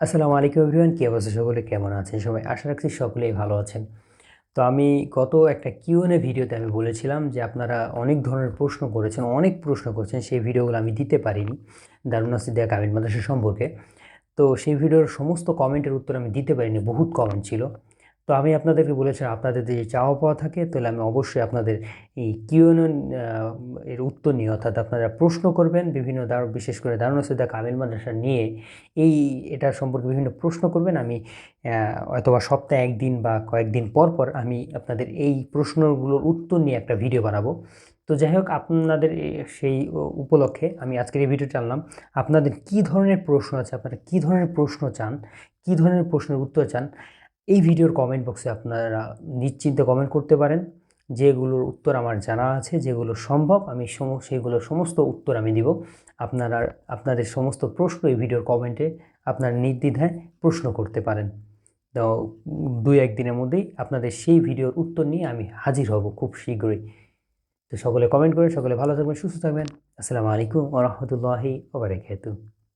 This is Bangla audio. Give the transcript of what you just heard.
আসসালামু আলাইকুম এভরিওয়ান, কী অবস্থা সকলে? কেমন আছেন? সবাই আশা রাখছি সকলেই ভালো আছেন। তো আমি গত একটা কিউএনএ ভিডিওতে আমি বলেছিলাম যে আপনারা অনেক ধরনের প্রশ্ন করেছেন, অনেক প্রশ্ন করেছেন, সেই ভিডিওগুলো আমি দিতে পারিনি দারুণ সিদ্দিয়া কামিল মাদ্রাসা সম্পর্কে। তো সেই ভিডিওর সমস্ত কমেন্টের উত্তর আমি দিতে পারিনি, বহুত কমেন্ট ছিল। তো আমি আপনাদেরকে বলেছিলাম আপনাদের যদি চাওয়া পাওয়া থাকে, তাহলে আমি অবশ্যই আপনাদের এই কিউএনএ এর উত্তর নিয়ে, অর্থাৎ আপনারা প্রশ্ন করবেন, বিভিন্ন দার, বিশেষ করে দারুণ সিদ্দিয়া কামিল মাদ্রাসা নিয়ে এই এটা সম্পর্কে বিভিন্ন প্রশ্ন করবেন। আমি অথবা সপ্তাহে একদিন বা কয়েকদিন পর পর আমি আপনাদের এই প্রশ্নগুলোর উত্তর নিয়ে একটা ভিডিও বানাবো। তো যাই হোক, আপনাদের সেই উপলক্ষে আমি আজকের এই ভিডিওটা আনলাম। আপনাদের কি ধরনের প্রশ্ন আছে, আপনারা কি ধরনের প্রশ্ন চান, কি ধরনের প্রশ্নের উত্তর চান এই ভিডিওর কমেন্ট বক্সে আপনারা নিশ্চিন্তে কমেন্ট করতে পারেন। যেগুলোর উত্তর আমার জানা আছে, যেগুলো সম্ভব, আমি সম, সেগুলোর সমস্ত উত্তর আমি দিব। আপনারা, আপনাদের সমস্ত প্রশ্ন এই ভিডিওর কমেন্টে আপনার নির্দ্বিধায় প্রশ্ন করতে পারেন। তো দুই একদিনের মধ্যেই আপনাদের সেই ভিডিওর উত্তর নিয়ে আমি হাজির হব খুব শীঘ্রই। তো সকলে কমেন্ট করে, সকলে ভালো থাকবেন, সুস্থ থাকবেন। আসসালামু আলাইকুম ওরহমতুল্লাহি ওবরাকাতুহু